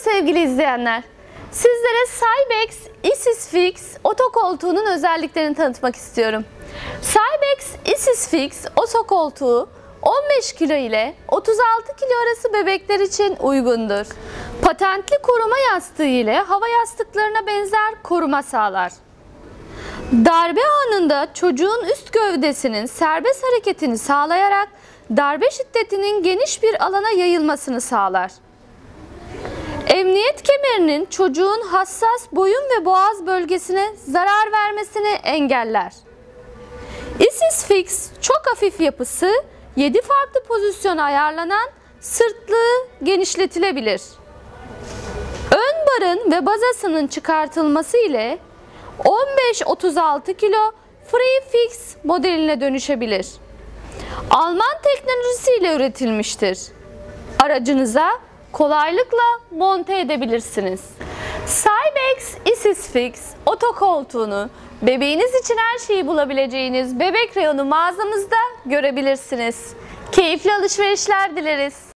sevgili izleyenler. Sizlere Cybex Isisfix otokoltuğunun özelliklerini tanıtmak istiyorum. Cybex Isisfix otokoltuğu 15 kilo ile 36 kilo arası bebekler için uygundur. Patentli koruma yastığı ile hava yastıklarına benzer koruma sağlar. Darbe anında çocuğun üst gövdesinin serbest hareketini sağlayarak darbe şiddetinin geniş bir alana yayılmasını sağlar. Emniyet kemerinin çocuğun hassas boyun ve boğaz bölgesine zarar vermesini engeller. Isis Fix çok hafif yapısı 7 farklı pozisyona ayarlanan sırtlığı genişletilebilir. Ön barın ve bazasının çıkartılması ile 15-36 kilo Free Fix modeline dönüşebilir. Alman teknolojisiyle üretilmiştir. Aracınıza kolaylıkla monte edebilirsiniz. Cybex Isisfix otokoltuğunu bebeğiniz için her şeyi bulabileceğiniz bebek reyonu mağazamızda görebilirsiniz. Keyifli alışverişler dileriz.